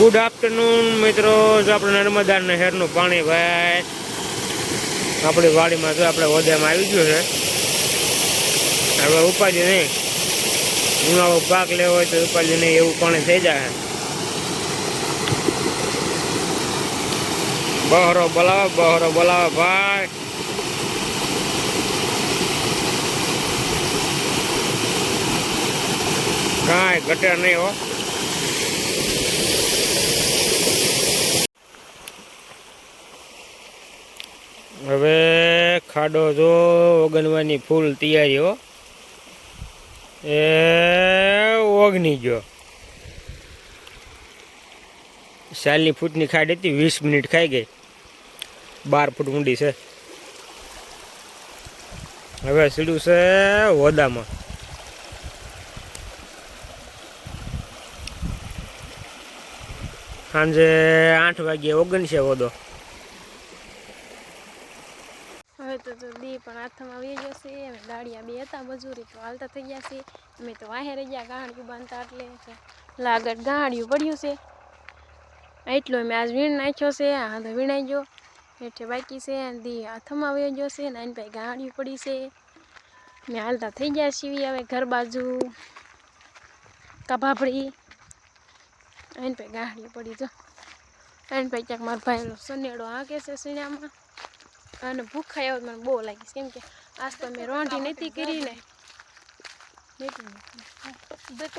Good afternoon મિત્રો. જો આપણે નર્મદા નહેરનું પાણી ભાઈ, આપણી વાડીમાં જો આપણે ઓદ્યામાં આવી ગયું છે. હવે ઉપાધિ નહીં. ઉનાળો પાક લેવો હોય તો ઉપાધિ નહીં, એવું પાણી થઈ જાય. બહરો બોલાવો બહરો બોલાવો ભાઈ. કાંઈ ઘટે નહીં હો હવે ખાડો જો ઓગણવાની ફૂલ તૈયારી હો. એ ઓગની ગયો. સાલની ફૂટની ખાડ હતી, વીસ મિનિટ ખાઈ ગઈ. બાર ફૂટ ઊંડી છે. હવે સીડું છે હોદામાં સાંજે આઠ વાગ્યે ઓગણશે હોદો હવે તો દી પણ હાથમાં આવી જશે અમે દાડિયા બે હતા, મજૂરી તો હાલતા થઈ ગયા છે. અમે તો વાહે રહી ગયા ગાંડિયું બાંધતા એટલે તો લાગત ગાંડિયું પડ્યું છે. એટલો મેં આજ વીણ નાખ્યો છે, આ તો વીણાઈ ગયો. એટલે બાકી છે દી હાથમાં આવી ગયો છે, ને ભાઈ ગાંડિયું પડી છે. મેં હાલતા થઈ ગયા સીવી હવે ઘર બાજુ. કબાભડી એન ભાઈ ગાંડિયું પડી જો એની ભાઈ ક્યાંક મારો ભાઈનો સનેડો હાકે છે સીણામાં અને ભૂખ ખાઈ મને બહુ લાગીશ કેમ કે આજ તો મેં રોંઢી નથી કરી ને.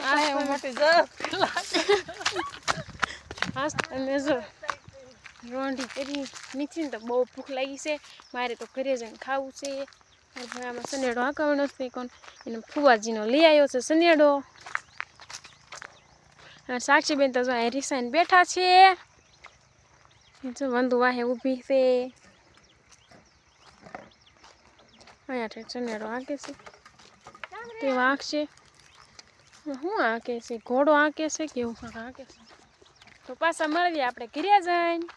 આજ તો જો રોંઢી કરી. નથી તો બહુ ભૂખ લાગી છે. મારે તો ઘરે જઈને ખાવું છે. આમાં સનેડો હાંકવાનો છે કોણ? એને ફુવાજીનો લઈ આવ્યો છે સનેડો સાક્ષીબેન તો જો અહીં રિસાઈને બેઠા છે. જો વંદુ વાહે ઊભી છે. અહીંયા ઠેક ચનેડો આંકે છે. તે આંકશે. શું આંકે છે? ઘોડો આંકે છે કે એવું કાંઈક આંકે છે? તો પાછા મળીએ આપણે ઘીરે જઈને.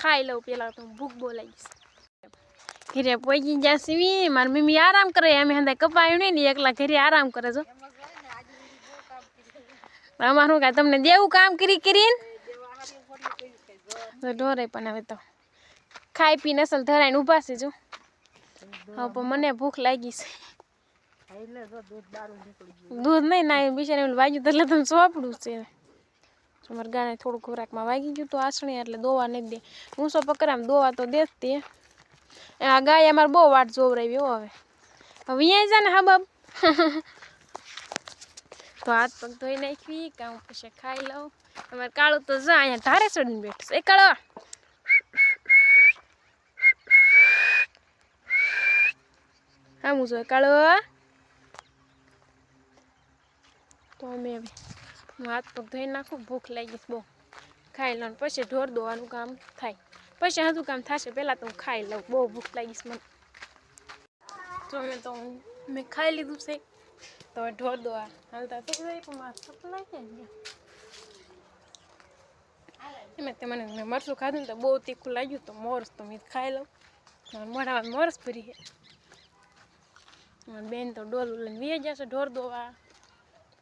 ખાઈ લઉં પેલા તો ભૂખ બોલાવીશ. ઘીરે પહોંચી ગયા સીવી. મારી મમ્મી આરામ કરે. અમે હંદા કપાયું નહીં ને એકલા ઘરે આરામ કરે છો. અમારું કાંઈ તમને દેવું કામ કરી કરીને? ઢોરે પણ હવે તો ખાઈ પીને અસલ ધરાઈને ઊભા છે જો. હા પણ મને ભૂખ લાગી છે. દૂધ નહીં ના બિચારા વાગ્યું એટલે તમે સોંપડું છે. તમારે ગાને થોડું ખોરાકમાં વાગી ગયું તો આસણી એટલે દોવા નહીં દે. હું સો પકડામ દોવા તો દે જ તે. આ ગાય અમારે બહુ વાટ જોવરાવી હો હવે. હવે અહીંયા જા ને હા બાપ. તો હાથ પગ ધોઈ નાખવી કામ હું પછી ખાઈ લઉં. અમારે કાળું તો જા અહીંયા ધારે ચડીને બેઠું એ કાળો. હું જોઈ કાળો તો અમે હું હાથ પગ ધોઈ નાખું, ભૂખ લાગી છે બહુ. ખાઈ લઉં પછી ઢોર દોવાનું કામ થાય. પછી હજુ કામ થશે, પહેલાં તો હું ખાઈ લઉં, બહુ ભૂખ લાગીશ મને. તો મેં તો મેં ખાઈ લીધું છે. તો ઢોર દોવા હાલતા તો પણ લાગે એમાં તે મને, મેં મરચું ખાધું ને તો બહુ તીખું લાગ્યું, તો મોરસ તો મેં ખાઈ લઉં. મોઢામાં મોરસ ભરી છે. મારી બેન તો ડોલું લઈને વી જશે, ઢોર દોવા.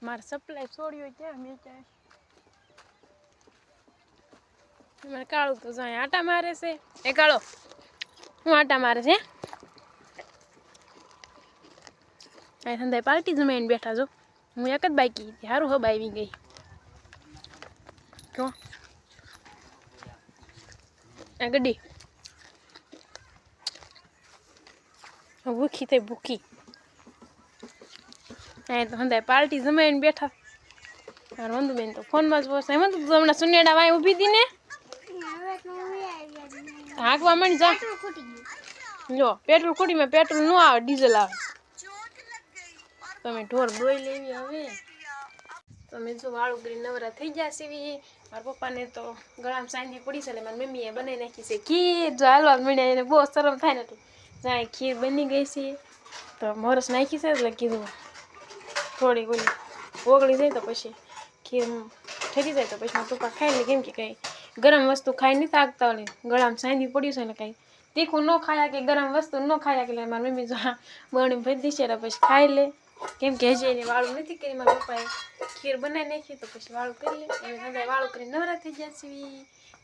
મારે સપ્લાય છોડ્યો ક્યાં મેં મારે કાળું તો જાય, આટા મારે છે. એ કાળો, હું આટા મારે છે અહીં સંધાય પાર્ટી જમાઈને બેઠા છો. હું એક જ બાકી સારું હબ આવી ગઈ. જો. આ ગડી. ભૂખી થઈ ભૂખી. અહીં તો હંધાય પાર્ટી જમાઈને બેઠા. મારે વંદુબેન તો ફોનમાં જ બોસ એમાં તો હમણાં સુનેડા વાય ઊભી હતી ને? હાંકવા માંડ જા. જો પેટ્રોલ ખૂટીમાં પેટ્રોલ ન આવે, ડીઝલ આવે. તમે ઢોર દોઈ લેવી હવે. તમે જો વાળું કરી નવરા થઈ ગયા સીવી મારા પપ્પાને તો ગળામાં સાંજી પડી છે એટલે મારી મમ્મીએ બનાવી નાખી છે ખીર. જો હાલવા મળ્યા એને બહુ શરમ થાય નથી જાય ખીર બની ગઈ છે. તો મોરસ નાખી છે એટલે કીધું. થોડી ઓલી ઓગળી જાય તો પછી ખીર ઠરી જાય તો પછી પપ્પા ખાઈ લે, કેમ કે કંઈ ગરમ વસ્તુ ખાઈ નથી આગતા ઓલી. ગળામાં સાંધી પડ્યું છે ને કંઈ. તીખું ન ખાયા કે ગરમ વસ્તુ ન ખાયા કે મારી મમ્મી જો બરણી ભરી દીશે પછી ખાઈ લે. કેમ કે હજી એને વાળું નથી કરી મારા પપ્પાએ ખીર બનાવી નાખી તો પછી વાળું કરી લે. એમ બધા વાળું કરી નવરા થઈ જશે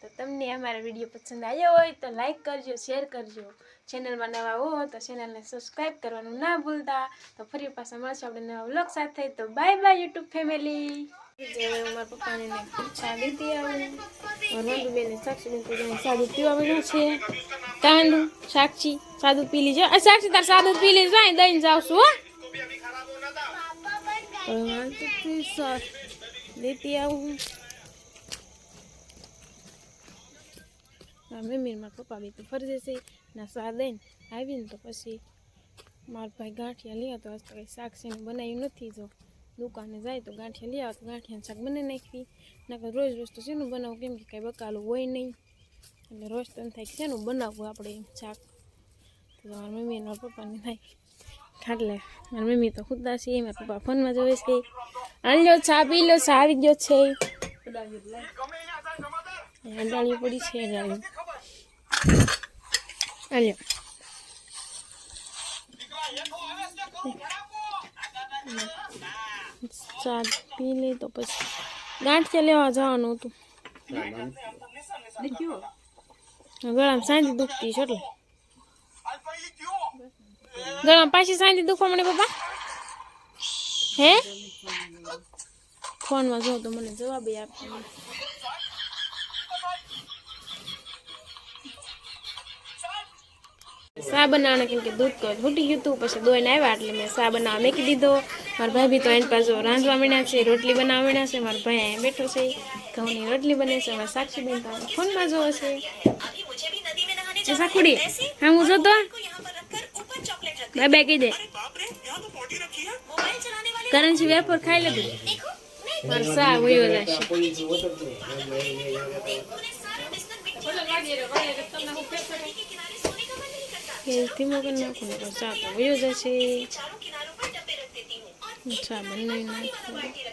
તો તમને અમારા વીડિયો પસંદ આવ્યો હોય તો લાઈક કરજો શેર કરજો. ચેનલમાં નવા હો તો ચેનલને સબસ્ક્રાઈબ કરવાનું ના ભૂલતા. તો ફરી પાછા મળશું આપણે નવા વ્લોગ સાથે. તો બાય બાય યુટ્યુબ ફેમિલી મારા પપ્પાને ને ચા લીધી આવું. વંદુબેન સાક્ષીબેન તો સાદું પીવા મળ્યું છે. કાંદુ સાક્ષી સાદું પી લીજો સાક્ષી તાર સાદું પી લીજો દઈને જાઉં છું હો. હવે મારે તો તું સર લેતી આવું હા મમ્મી મારા પપ્પા બી તો ફરજે છે. ના સા દઈને આવીને તો પછી મારા ભાઈ ગાંઠિયા લઈ તો આજ તો કંઈ શાક છે બનાવ્યું નથી જો. દુકાને જાય તો ગાંઠિયા લઈ આવે તો ગાંઠિયાનું શાક બનાવી નાખવી. નકર રોજ રોજ તો શેનું બનાવવું કેમ કે કાંઈ બકાલું હોય નહીં. એટલે રોજ તો એમ થાય કે શેનું બનાવવું આપણે શાક? તો મારા મમ્મી મારા પપ્પાને થાય એટલે મારી મમ્મી તો ખુદા છે મારા પપ્પા ફોનમાં જોવે છે. આણલો ચા પી લો ચા આવી ગયો છે. અડાળી પડી છે અડાળી આલ્યો ચા પી લે તો પછી. ગાંઠિયા લેવા જવાનું હતું? ગળામાં સાંજે દુખતી છે એટલે. ગળામાં પાછી સાંજે દુખવા મને પપ્પા? હે? ફોનમાં જો તો મને જવાબ આપે. સા બનાવવાના કેમ કે દૂધ તો ફૂટી ગયું હતું પછી દોઈને આવ્યા એટલે મેં સા બનાવવા મેકી દીધો. મારા ભાઈ બી તો એની પાસે રાંધવા માંડ્યા છે, રોટલી બનાવવા માંડ્યા છે, મારા ભાઈ અહીંયા બેઠો છે, ઘઉંની રોટલી બને છે મારા સાક્ષી બેન તો ફોનમાં જોવો છે. સાખુડી, હા, હું જોતો? બાય બાય કહી દે કરંસી વેફર ખાઈ લીધું वर्षा हुई हो। जाए ધીમો કરી નાખું ને वर्षा તો વયો જશે ચા બનાવી નાખું